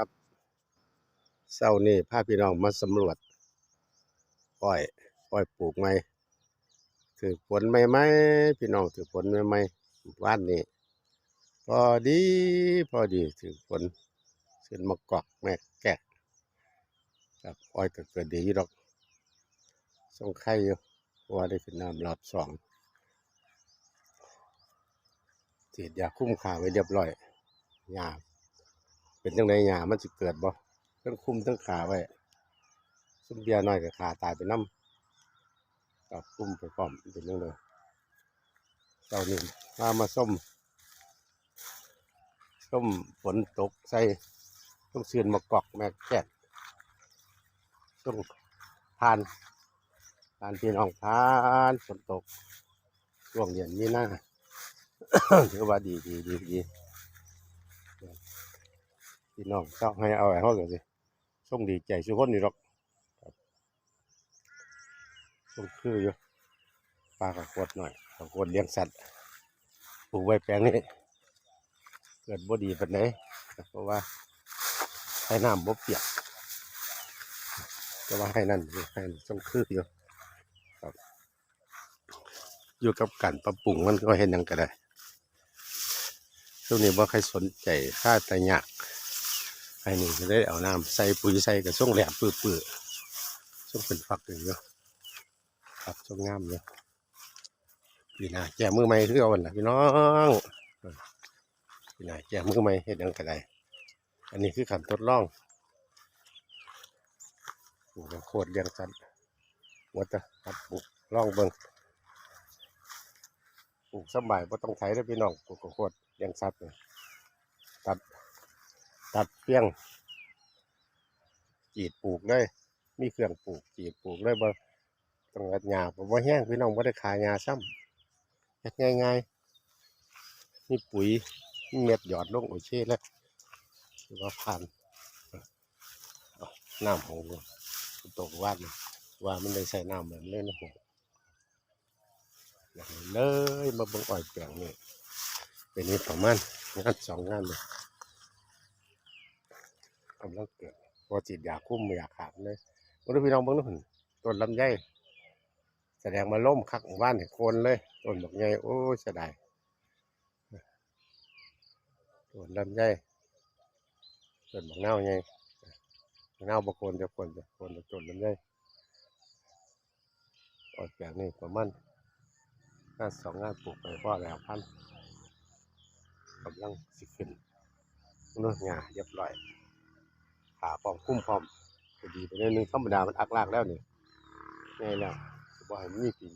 ครับเศร้านี่พาพี่น้องมาสำรวจอ้อยอ้อยปลูกไหมถือผลไหมไหมพี่น้องถือผลไหมไหมว่านนี้พอดีพอดีถือผลขึ้นมากอกแม่แกะครับอ้อยก็เกิดดีอยู่ดอกส่งไข่อยู่ว่าได้ขึ้นน้ำรอบสองฉีดยาคุ้มขาไว้เรียบร้อยยา เป็นจังไดหญ้ามันสิเกิดบ่ทั้งคุมทั้งขาไว้ซุมเบียร์น้อยก็ขาตายไปน้ำกับคุมไปพร้อมเป็นจังไดเจ้านี่มามาส้มส้มฝนตกใส่ต้องเสือนมากอกแม่แกะต้องทานทานพี่น้องทานฝนตกช่วงเย็นนี่นะถือว่าดีดีดีดี พี่น้องชอบให้เอาไว้เขาเลยสิส่งดีใจสุกคนอยู่หรอกส่งคืออยู่ปลากระโคดหน่อยกระโคดเลี้ยงสัตว์ปลูกไว้แปลงนี้เกิดบ่ดีเปานไหนเพราะว่าให้น้ำบ่เปียกแต่ว่าให้นั่นให้ส่งคืออยู่ครับอยู่กับการปรับปรุงมันก็เห็นยังก็ได้ช่วงนี้บ่าใครสนใจค่าแต่ยาก ไอ้นี่ก็ได้เอาน้ำใส่ปุ๋ยใส่กับช่วงแหลมปื้อๆช่วงเป็นฟักอยู่เนาะครับช่วงงามเนาะปีหน้าแก้มือใหม่คือเอาวันละพี่น้องปีหน้าแก้มือใหม่เฮ็ดยังก็ไดอันนี้คือขันทดลองปลูกข้าวโคตรเลี้ยงสัตว์วัดจะครับปลูกลองเบิ่งปลูกสบายบ่ต้องไถแล้วพี่น้องปลูกขวโคตรเลี้ยงสัตว์เนี่ยตัด ตัดเพียงกรีดปลูกเลย มีเครื่องปลูกกรีดปลูกเลยบ่ต้องอัดหญ้าผมว่าแห้งพี่น้องบ่ได้ขายหญ้าซ้ำเฮ็ดง่ายๆมีปุ๋ยเม็ดหยอดลงโอเคแล้วถือว่าผ่านน้ำของตกวาดนะว่ามันได้ใส่น้ำเหมือนเล่นนะผมอย่างนี้เลยมาบิ่งอ้อยแปลงนี่เป็นนี้ประมาณงานสองงานเลย กำลังเกิดพอฉีดยาคุ้มอยากขาดเลยวันพี่น้องเบิ่งนู่นต้นลำไยแสดงมาล่มคักหมู่บ้านเห็นคนเลยต้นดอกไงโอ้เสียดายต้นลำไยต้นบักเน่าไงเน่าบางคนจะคนจะคนจะต้นลำไยออกแบบนี้ประมาณงานสองงานปลูกไปพ่อแล้วพันกำลังสิขึ้นนู่นงาเรียบร้อย ขาพร้อมคุ้มพร้อมก็ดีไปนิดนึงธรรมดามันอักลากแล้วนี่ง่ายแล้วบ่ให้มีปี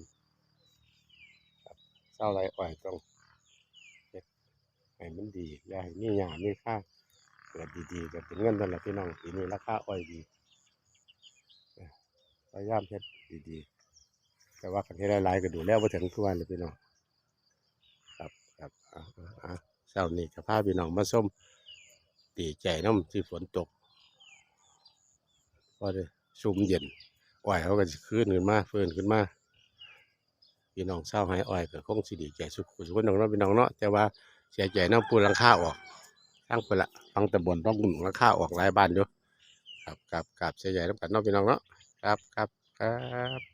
ครับเศร้าไรอ่อยต้องเฮ็ดให้มันดีแล้วให้มีหยามีค่าเกิดดีๆก็เป็นเงินนั่นแหละพี่น้องปีนี้ราคาอ้อยดีพยายามเฮ็ดดีๆ แต่ว่าคันที่หลายๆก็ดูแล้วบ่ถึงทุกวันเลยพี่น้องครับครับอ่าอ่าเช้านี้ก็พาพี่น้องมาส้มดีใจน้ำที่ฝนตก พอได้ชุ่มเย็นอ้อยเขาก็จะคืนขึ้นมาเฟื่อนขึ้นมาพี่น้องเศร้าหายอ้อยก็คงสิดีใจสุขสุขน้องเนาะพี่น้องเนาะแต่ว่าเสียใจน้ำปูหลังข้าออกทั้งไปละฟังตะบนต้องหนุนหลังข้าออกหลายบ้านอยู่ครับครับครับเสียใจน้ำกันเนาะพี่น้องเนาะครับครับครับ